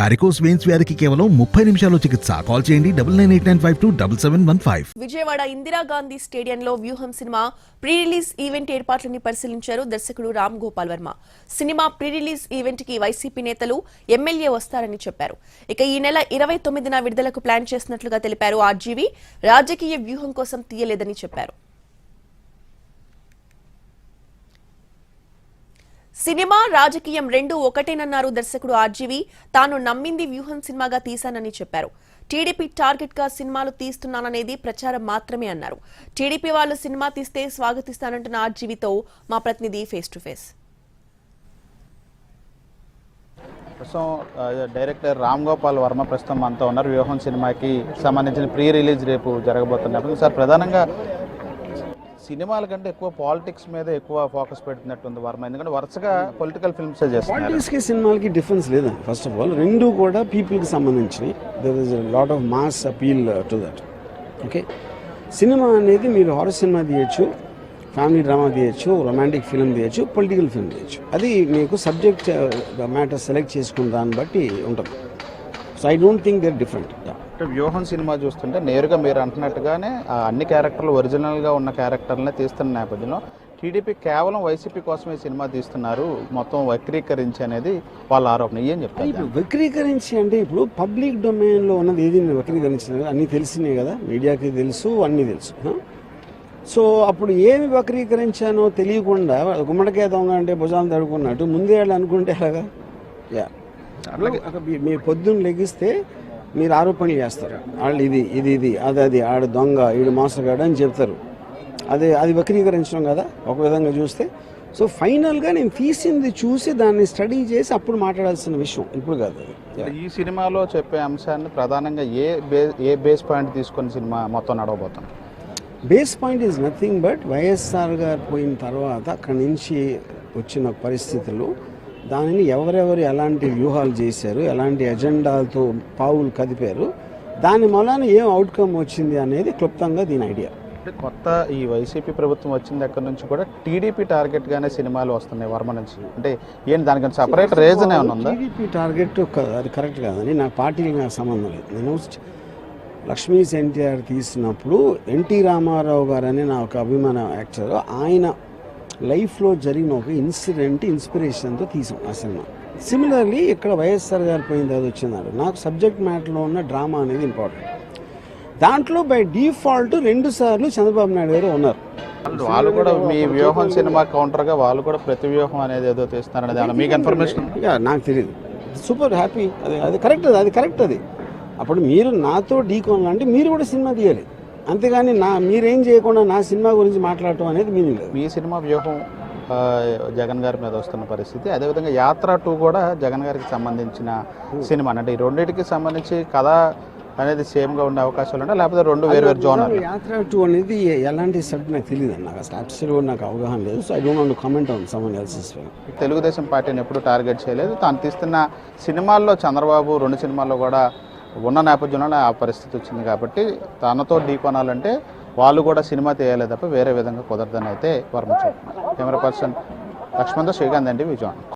Varicose veins వ్యాధికి కేవలం ముప్పై నిమిషాల్లో చికిత్స. కాల్ చేయండి double nine eight nine five two double seven one five Vijayawada Indira Gandhi స్టేడియంలో Vyuham cinema pre release event ఏర్పాట్లని పరిశీలించారు దర్శకుడు Ram Gopal Varma. Cinema pre release ఈవెంట్కి వైసీపీ నేతలు ఎమ్మెల్యే వస్తారని చెప్పారు. ఇక ఈ నెల ఇరవై తొమ్మిదిన విడుదలకు ప్లాన్ చేసినట్లుగా తెలిపారు ఆర్జీవీ. రాజకీయ వ్యూహం కోసం తీయలేదని చెప్పారు. సినిమా రాజకీయం రెండు ఒకటేనన్నారు దర్శకుడు ఆర్జీవి. తాను నమ్మింది వ్యూహం సినిమాగా తీశానని చెప్పారు. టీడీపీ టార్గెట్గా సినిమాలు తీస్తున్నాననేది ప్రచారం మాత్రమే అన్నారు. టీడీపీ వాళ్ళు సినిమా తీస్తే స్వాగతిస్తానంటున్న ఆర్జీవితో మా ప్రతినిధి ఫేస్ టు ఫేస్. ప్రస్తుతం డైరెక్టర్ రామ్ గోపాల్ వర్మ ప్రస్తుతం మనతో ఉన్నారు. వ్యూహం సినిమాకి సంబంధించిన ప్రీ రిలీజ్ రేపు జరగబోతున్నప్పుడు. సార్ ప్రధానంగా సినిమాల కంటే ఎక్కువ పాలిటిక్స్ మీద ఎక్కువ ఫోకస్ పెడుతున్నట్టుంది వర్మ. ఎందుకంటే వరుసగా పొలిటికల్ ఫిల్మ్స్ పాలిటిక్స్కి సినిమాలకి డిఫరెన్స్ లేదండి ఫస్ట్ ఆఫ్ ఆల్ రెండు కూడా పీపుల్కి సంబంధించినవి. There is lot of mass appeal to that okay cinema అనేది మీరు హారర్ సినిమా తీయచ్చు ఫ్యామిలీ డ్రామా తీయచ్చు రొమాంటిక్ ఫిల్మ్ తీయచ్చు పొలిటికల్ ఫిల్మ్ తీయచ్చు. అది మీకు సబ్జెక్ట్ మ్యాటర్ సెలెక్ట్ చేసుకున్న దాన్ని బట్టి ఉంటుంది. So I don't think there different Vyuham cinema చూస్తుంటే నేరుగా మీరు అంటున్నట్టుగానే ఆ అన్ని క్యారెక్టర్లు ఒరిజినల్గా ఉన్న క్యారెక్టర్లనే తీస్తున్న నేపథ్యంలో టీడీపీ కేవలం వైసీపీ కోసమే సినిమా తీస్తున్నారు. మొత్తం వక్రీకరించి అనేది వాళ్ళ ఆరోపణ. ఏం చెప్తారు? ఇప్పుడు వక్రీకరించి అంటే ఇప్పుడు పబ్లిక్ డొమైన్లో ఉన్నది ఏది నేను వక్రీకరించిన అన్నీ తెలిసినాయి కదా? మీడియాకి తెలుసు అన్నీ తెలుసు? సో అప్పుడు ఏమి వక్రీకరించానో తెలియకుండా గుమ్మడికాయ దొంగ అంటే భుజాలు తడుకున్నట్టు ముందే వాళ్ళు అనుకుంటే అలాగా. యా అట్లాగే మీ పొద్దున్న లెగిస్తే మీరు ఆరోపణలు చేస్తారు. వాళ్ళు ఇది ఇది ఇది అది అది ఆడు దొంగ ఈడు మోసగాడు అని చెప్తారు. అదే అది వక్రీకరించడం కదా? ఒక విధంగా చూస్తే. సో ఫైనల్గా నేను తీసింది చూసి దాన్ని స్టడీ చేసి అప్పుడు మాట్లాడాల్సిన విషయం. ఇప్పుడు కాదు. ఈ సినిమాలో చెప్పే అంశాన్ని ప్రధానంగా ఏ బే ఏ బేస్ పాయింట్ తీసుకొని సినిమా మొత్తం నడవబోతుంది? Base point is nothing but YSR గారు పోయిన తర్వాత అక్కడి నుంచి వచ్చిన పరిస్థితులు దానిని ఎవరెవరు ఎలాంటి వ్యూహాలు చేశారు ఎలాంటి ఎజెండాలతో పావులు కదిపారు దాని మూలాన ఏం అవుట్కమ్ వచ్చింది అనేది క్లుప్తంగా దీని ఐడియా అంటే కొత్త ఈ వైసీపీ ప్రభుత్వం వచ్చిన దగ్గర నుంచి కూడా టీడీపీ టార్గెట్ గానే సినిమాలు వస్తున్నాయి వర్మ నుంచి. అంటే ఏంటి దానికి సపరేట్ రీజన్ ఏమైనా ఉందా? టీడీపీ టార్గెట్ అది కరెక్ట్ కాదని నా పార్టీకి నాకు సంబంధం లేదు. నేను లక్ష్మీ ఎన్టీఆర్ తీసినప్పుడు ఎన్టీ రామారావు గారు అనే నా ఒక అభిమాన యాక్టర్ ఆయన లైఫ్లో జరిగిన ఒక ఇన్సిడెంట్ ఇన్స్పిరేషన్తో తీసాం ఆ సినిమా. సిమిలర్లీ ఇక్కడ వైఎస్ఆర్ గారు పోయిన తర్వాత వచ్చినారు. నాకు సబ్జెక్ట్ మ్యాటర్లో ఉన్న డ్రామా అనేది ఇంపార్టెంట్ దాంట్లో బై డిఫాల్ట్ రెండు సార్లు చంద్రబాబు నాయుడు గారు ఉన్నారు. వాళ్ళు కూడా మీ వ్యూహం సినిమా కౌంటర్గా వాళ్ళు కూడా ప్రతి వ్యూహం అనేది ఏదో తీస్తున్నారు అనేది ఏమన్నా మీకు ఇన్ఫర్మేషన్ నాకు తెలియదు సూపర్ హ్యాపీ అది అది కరెక్ట్ అది అది కరెక్ట్ అది. అప్పుడు మీరు నాతో ఢీ కొనాలంటే మీరు కూడా సినిమా తీయాలి. అంతేగాని నా మీరేం చేయకుండా నా సినిమా గురించి మాట్లాడటం అనేది మీనింగ్ లేదు. మీ సినిమా వ్యూహం జగన్ గారి మీద వస్తున్న పరిస్థితి. అదేవిధంగా యాత్ర టూ కూడా జగన్ గారికి సంబంధించిన సినిమా. అంటే ఈ రెండింటికి సంబంధించి కథ అనేది సేమ్గా ఉండే అవకాశాలు ఉంటాయి లేకపోతే రెండు వేరు వేరు జోనర్ యాత్ర టూ అనేది ఎలాంటి సబ్జెక్ట్ నాకు తెలియదు నాకు అసలు అబ్సల్యూట్ నాకు అవగాహన లేదు so I don't want comment on someone else's Telugu Desam పార్టీని ఎప్పుడు టార్గెట్ చేయలేదు. తాను తీస్తున్న సినిమాల్లో చంద్రబాబు రెండు సినిమాల్లో కూడా ఉన్న నేపథ్యంలోనే ఆ పరిస్థితి వచ్చింది కాబట్టి తనతో ఢీకొనాలంటే వాళ్ళు కూడా సినిమా తీయాలి తప్ప వేరే విధంగా కుదరదని అయితే వర్మ చెప్తున్నారు. కెమెరా పర్సన్ లక్ష్మణ్తో శ్రీకాంత్ అండి విజయవాడ.